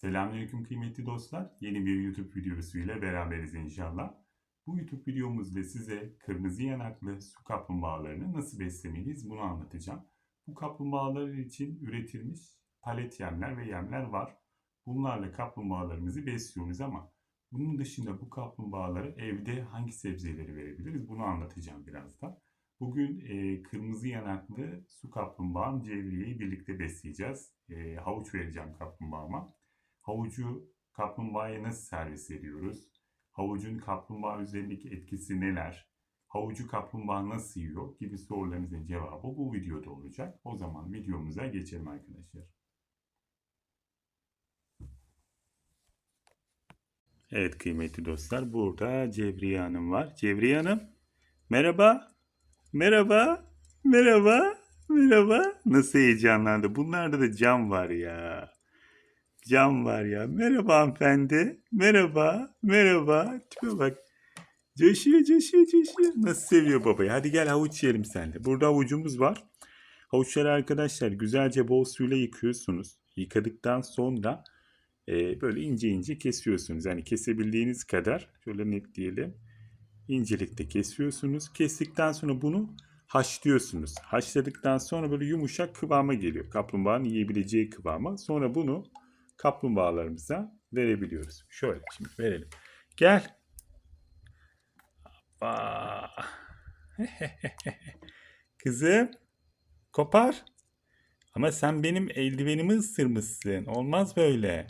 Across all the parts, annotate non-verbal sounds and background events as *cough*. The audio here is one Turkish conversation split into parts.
Selamünaleyküm kıymetli dostlar. Yeni bir YouTube videosu ile beraberiz inşallah. Bu YouTube videomuzda size kırmızı yanaklı su kaplumbağalarını nasıl beslemeliyiz bunu anlatacağım. Bu kaplumbağalar için üretilmiş palet yemler ve yemler var. Bunlarla kaplumbağalarımızı besliyoruz ama bunun dışında bu kaplumbağalara evde hangi sebzeleri verebiliriz bunu anlatacağım birazdan. Bugün e, kırmızı yanaklı su kaplumbağam Cevriye'yi birlikte besleyeceğiz. E, havuç vereceğim kaplumbağama. Havucu kaplumbağaya nasıl servis ediyoruz? Havucun kaplumbağa üzerindeki etkisi neler? Havucu kaplumbağa nasıl yiyor? Gibi sorularınızın cevabı bu videoda olacak. O zaman videomuza geçelim arkadaşlar. Evet kıymetli dostlar burada Cevriye Hanım var. Cevriye Hanım merhaba. Merhaba. Merhaba. Merhaba. Nasıl heyecanlandı. Bunlarda da cam var ya. Cam var ya. Merhaba hanımefendi. Merhaba. Merhaba. Tipe bak. Coşuyor, coşuyor, coşuyor. Nasıl seviyor babayı. Hadi gel havuç yiyelim sen de. Burada havucumuz var. Havuçları arkadaşlar güzelce bol suyla yıkıyorsunuz. Yıkadıktan sonra e, böyle ince ince kesiyorsunuz. Yani kesebildiğiniz kadar şöyle net diyelim. İncelikte kesiyorsunuz. Kestikten sonra bunu haşlıyorsunuz. Haşladıktan sonra böyle yumuşak kıvama geliyor. Kaplumbağanın yiyebileceği kıvama. Sonra bunu kaplumbağalarımıza verebiliyoruz. Şöyle şimdi verelim. Gel. Hoppa. *laughs* Kızım kopar. Ama sen benim eldivenimi ısırmışsın. Olmaz böyle.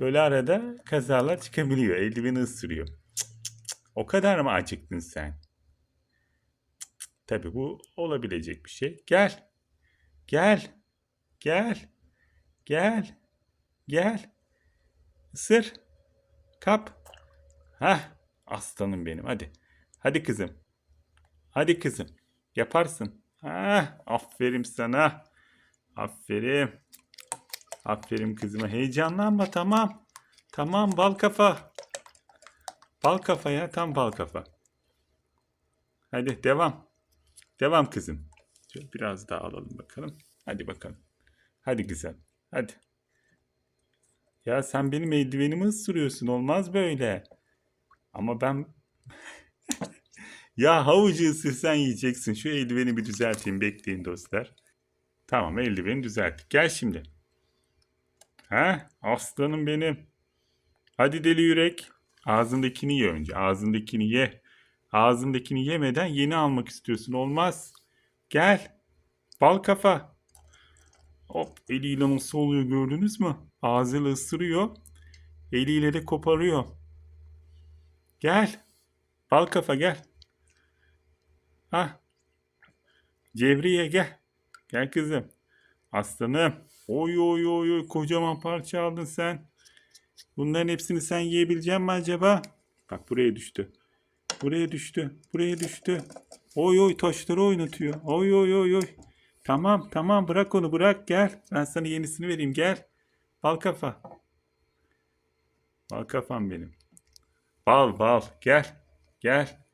Böyle arada kazalar çıkabiliyor. Eldiveni ısırıyor. O kadar mı acıktın sen? Tabii bu olabilecek bir şey. Gel. Gel. Gel. Gel. Gel. Isır. Kap. Hah. Aslanım benim. Hadi. Hadi kızım. Hadi kızım. Yaparsın. Ah, aferin sana. Aferin. Aferin kızıma. Heyecanlanma tamam. Tamam bal kafa. Bal kafa ya tam bal kafa. Hadi devam. Devam kızım. Biraz daha alalım bakalım. Hadi bakalım. Hadi güzel. Hadi. Ya sen benim eldivenimi ısırıyorsun. Olmaz böyle. Ama ben... *laughs* ya havucu ısırsan yiyeceksin. Şu eldiveni bir düzelteyim. Bekleyin dostlar. Tamam eldiveni düzelttik. Gel şimdi. Ha? Aslanım benim. Hadi deli yürek. Ağzındakini ye önce. Ağzındakini ye. Ağzındakini yemeden yeni almak istiyorsun. Olmaz. Gel. Bal kafa. Hop eliyle nasıl oluyor gördünüz mü? Ağzıyla ısırıyor. Eliyle de koparıyor. Gel. Bal kafa gel. Hah. Cevriye gel. Gel kızım. Aslanım. Oy oy oy oy kocaman parça aldın sen. Bunların hepsini sen yiyebilecek mi acaba? Bak buraya düştü. Buraya düştü. Buraya düştü. Oy oy taşları oynatıyor. Oy oy oy oy. Tamam tamam bırak onu bırak gel. Ben sana yenisini vereyim gel. Bal kafa. Bal kafam benim. Bal bal gel. Gel.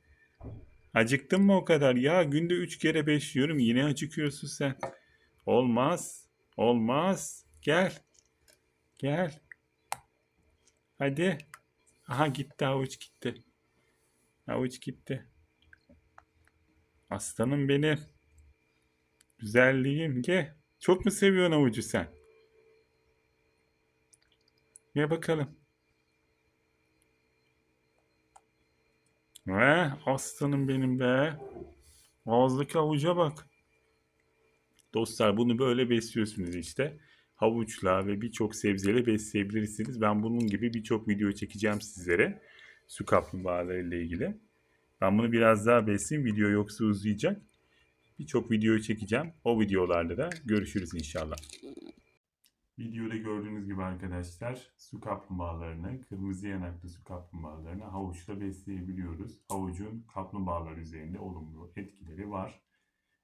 Acıktın mı o kadar? Ya günde üç kere beş yiyorum yine acıkıyorsun sen. Olmaz. Olmaz. Gel. Gel. Hadi. Aha gitti havuç gitti. Havuç gitti. Aslanım benim. Güzelliğim gel. Çok mu seviyorsun havucu sen? Ye bakalım. Ve aslanım benim be. Ağızdaki havuca bak. Dostlar bunu böyle besliyorsunuz işte. Havuçla ve birçok sebzeyle besleyebilirsiniz. Ben bunun gibi birçok video çekeceğim sizlere. Su kaplumbağaları ile ilgili. Ben bunu biraz daha besleyeyim. Video yoksa uzayacak. Birçok video çekeceğim. O videolarda da görüşürüz inşallah. Videoda gördüğünüz gibi arkadaşlar su kaplumbağalarını, kırmızı yanaklı su kaplumbağalarını havuçla besleyebiliyoruz. Havucun kaplumbağalar üzerinde olumlu etkileri var.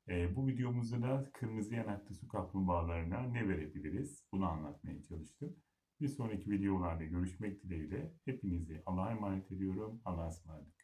Ee, bu videomuzda da kırmızı yanaklı su kaplumbağalarına ne verebiliriz? Bunu anlatmaya çalıştım. Bir sonraki videolarda görüşmek dileğiyle hepinizi Allah'a emanet ediyorum. Allah'a ısmarladık.